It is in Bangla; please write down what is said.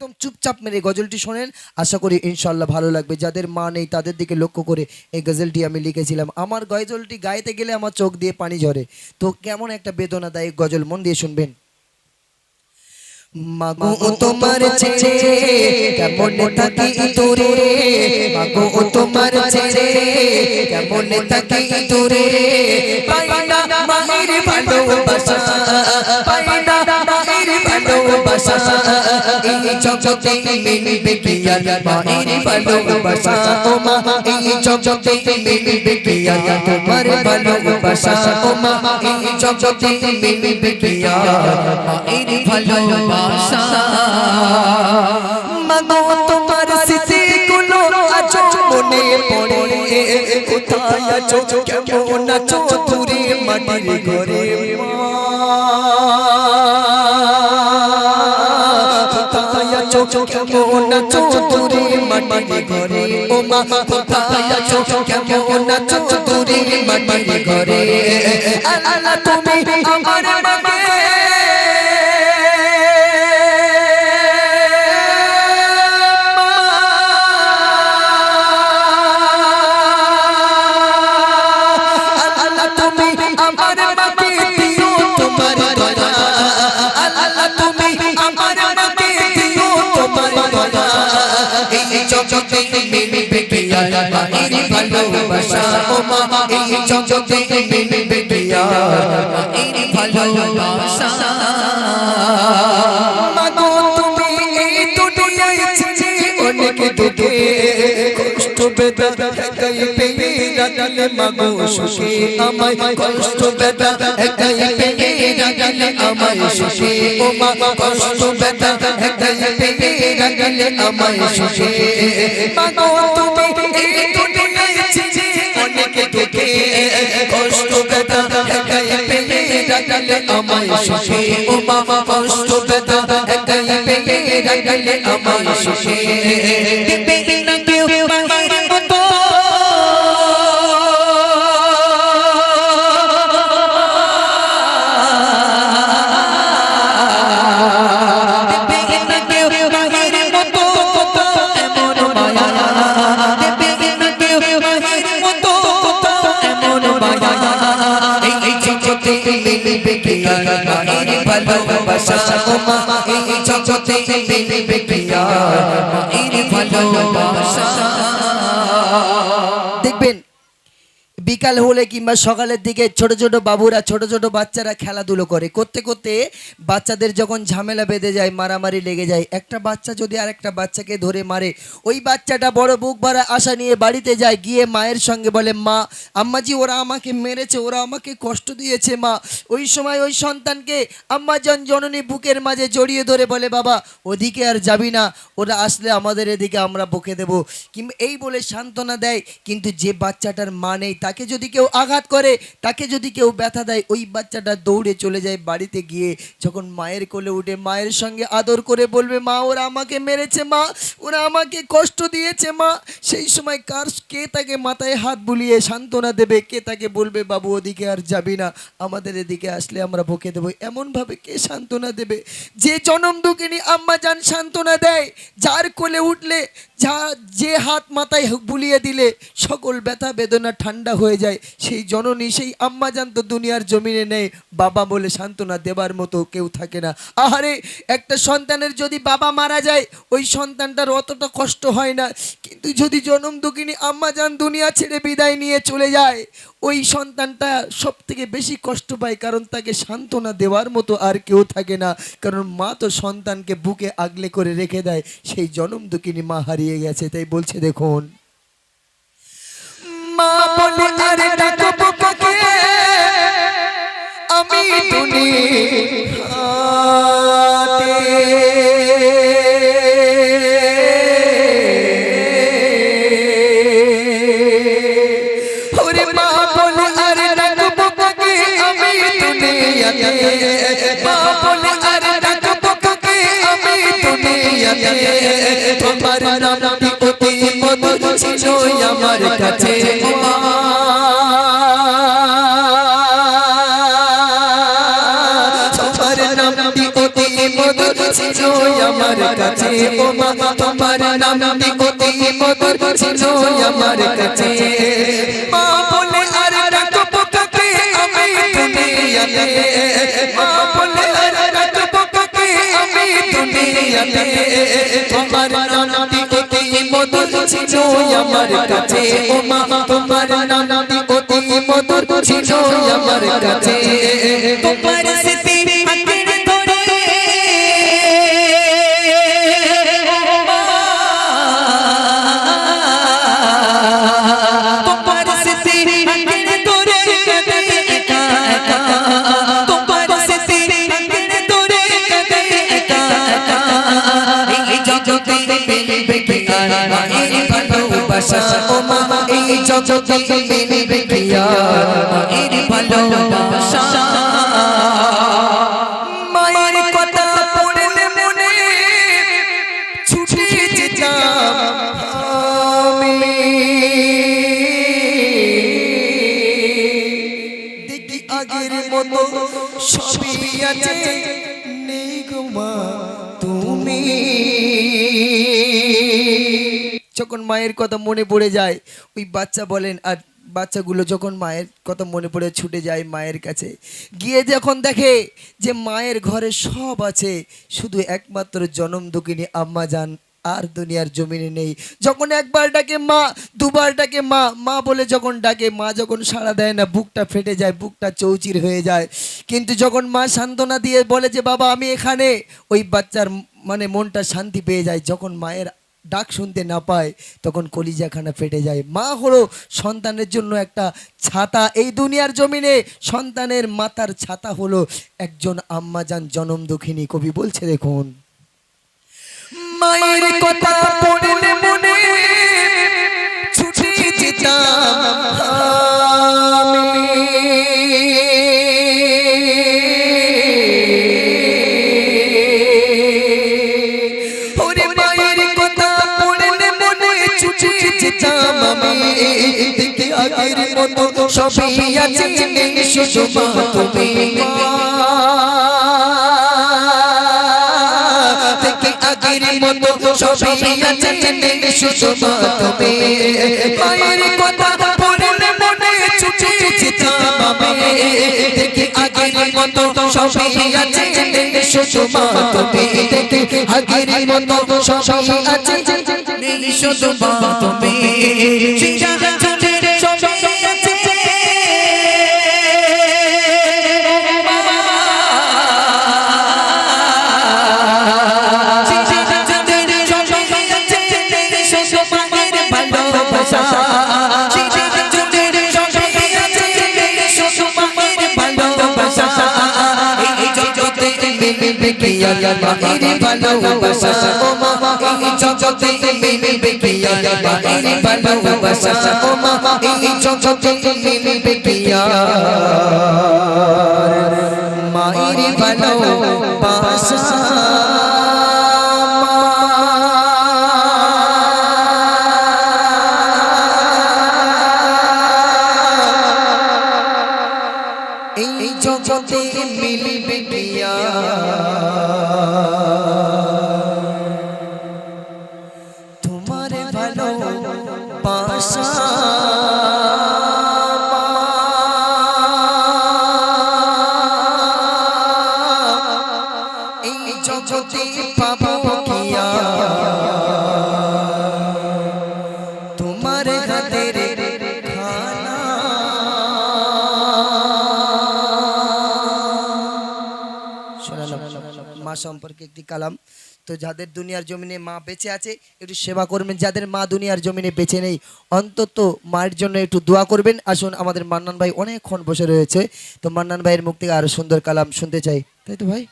একদম চুপচাপ মেরে গজলটি শোনেন। আশা করি ইনশাল্লাহ ভালো লাগবে। যাদের মা নেই, তাদের দিকে লক্ষ্য করে এই গজলটি আমি লিখেছিলাম। আমার গজলটি গাইতে গেলে আমার চোখ দিয়ে পানি ঝরে। তো কেমন একটা বেদনাদায়ক গজল, মন দিয়ে শুনবেন। মাগো ও তোমার ছেড়ে কেমন থাকি দূরে মাগো ও তোমার ছেড়ে কেমন থাকি দূরে পাই না মায়ের ভালোবাসা পাই না মায়ের ভালোবাসা। এই জগতে মিলবে কি আর মায়ের ভালোবাসা ও মা এই জগতে মিলবে কি আর তোমার ভালোবাসা ও মা এই জগতে মিলবে কি ঘরে কোথায় আছো কেমন আছো দূরে মাটির ঘরে। ও মা, কোথায় আছো? কেমন আছো? দূরে মাটির ঘরে। আল্লাহ, তুমি এই আর মায়ের ভালোবাসা মাগো তুমি এই দুনিয়ায় ছিলে অনেক দুঃখে কষ্ট তুমি রাখলে আমায় আমায় সুখে। জগতে মিলবে কি আর মায়ের ভালোবাসা ও মা এই জগতে মিলবে কি বিকাল হলে কিংবা সকালের দিকে ছোট ছোট বাবুরা, ছোট ছোট বাচ্চারা খেলাধুলো করে। করতে করতে বাচ্চাদের যখন ঝামেলা বেঁধে যায়, মারামারি লেগে যায়, একটা বাচ্চা যদি আরেকটা বাচ্চাকে ধরে মারে, ওই বাচ্চাটা বড় বুক ভরা আশা নিয়ে বাড়িতে যায়, গিয়ে মায়ের সঙ্গে বলে, মা, আম্মাজি, ওরা আমাকে মেরেছে, ওরা আমাকে কষ্ট দিয়েছে, মা। ওই সময় ওই সন্তানকে আম্মা জন জননী বুকের মাঝে জড়িয়ে ধরে বলে, বাবা, ওদিকে আর যাবি না, ওরা আসলে আমাদের এদিকে আমরা বকে দেব। কিংবা এই বলে সান্ত্বনা দেয়, কিন্তু যে বাচ্চাটার মা নেই, তাকে যদি কেউ আঘাত করে, তাকে যদি কেউ ব্যথা দেয়, ওই বাচ্চাটা দৌড়ে চলে যায় বাড়িতে গিয়ে। যখন মায়ের কোলে উঠে মায়ের সঙ্গে আদর করে বলবে, মা, ওরা আমাকে মেরেছে, মা, ওরা আমাকে কষ্ট দিয়েছে, মা। সেই সময় কার, কে তাকে মাথায় হাত বুলিয়ে সান্ত্বনা দেবে? কে তাকে বলবে, বাবু, ওদিকে আর যাবি না। আমাদের এদিকে আসলে আমরা বকে দেবো। এমনভাবে কে সান্ত্বনা দেবে? যে জনম দুঃখিনী আম্মা যান সান্ত্বনা দেয়, যার কোলে উঠলে যা যে হাত মাথায় বুলিয়ে দিলে সকল ব্যথা বেদনা ঠান্ডা হয়ে যায়। সেই জননী, সেই আম্মা যান তো দুনিয়ার জমিনে নেই। বাবা বলে, সান্ত্বনা দেবার মতো কেউ থাকে না। আহারে, একটা সন্তানের যদি বাবা মারা যায়, ওই সন্তানটার অতটা কষ্ট হয় না। কিন্তু যদি জনম দুঃখিনী আম্মা যান দুনিয়া ছেড়ে বিদায় নিয়ে চলে যায়, ওই সন্তানটা সব থেকে বেশি কষ্ট পায়। কারণ তাকে সান্ত্বনা দেওয়ার মতো আর কেউ থাকে না। কারণ মা তো সন্তানকে বুকে আগলে করে রেখে দেয়। সেই জনম দুঃখিনী মা হারিয়ে গেছে তাই বলছে দেখুন। আমি দুনিয়াতে নামটি কতি মধুর ছিল আমার কাছে মা বলে আর ডাকবো কাকে আমি দুনিয়াতে মা বলে আর ডাকবো কাকে আমি দুনিয়াতে তোমার নামটি কতি মধুর ছিল আমার কাছে ও মা ভালোবাসা। ও মা এই জগতে মিলবে কি মায়ের ভালোবাসা। মায়ের কথা পড়লে মনে ছুটে যেতাম আমি। দেখি আগের মতো সবই আছে। নেই গো মা। যখন মায়ের কথা মনে পড়ে যায়, ওই বাচ্চা বলেন, আর বাচ্চাগুলো যখন মায়ের কথা মনে পড়ে ছুটে যায় মায়ের কাছে, গিয়ে যখন দেখে যে মায়ের ঘরে সব আছে, শুধু একমাত্র জনম দুঃখিনী আম্মা যান, আর দুনিয়ার জমিনে নেই। যখন একবার ডাকে মা, দুবার ডাকে মা মা বলে যখন ডাকে, মা যখন সাড়া দেয় না, বুকটা ফেটে যায়, বুকটা চৌচির হয়ে যায়। কিন্তু যখন মা সান্ত্বনা দিয়ে বলে যে, বাবা, আমি এখানে, ওই বাচ্চার মানে মনটা শান্তি পেয়ে যায় যখন মায়ের ডাক শুনতে না পায়, তখন কলিজাখানা ফেটে যায়। মা হলো সন্তানের জন্য একটা ছাতা। এই দুনিয়ার জমিনে সন্তানের মাতার ছাতা হলো একজন আম্মাজান জনম দুঃখিনী কবি বলছে, দেখুন। মায়ের কথা মনে মনে সবই আছে শুধু তুমি থেকে আগের মতো সবই আছে শুধু তুমি মায়ের কথা পড়লে মনে ছুটে যেতাম আমি। দেখে আগের মতো সবই আছে শুধু তুমি দেখে আগের মতো সবই আছে শুধু তুমি ভালোবাসা ও মামা এই জগতে মিলবে কি মায়ের ভালোবাসা ও মামা এই জগতে মিলবে কি মায়ের ভালোবাসা এই জগতে মিলবে কি জগতে পাবো কিয়া? তোমার হাতের খানা। মা সম্পর্কে একটি কালাম। তো যাদের দুনিয়ার জমিনে মা বেঁচে আছে, একটু সেবা করবেন। যাদের মা দুনিয়ার জমিনে বেঁচে নেই, অন্তত মায়ের জন্য একটু দোয়া করবেন। আসুন, আমাদের মান্নান ভাই অনেকক্ষণ বসে রয়েছে। তো মান্নান ভাইয়ের মুখ থেকে আরও সুন্দর কালাম শুনতে চাই। তাই তো ভাই?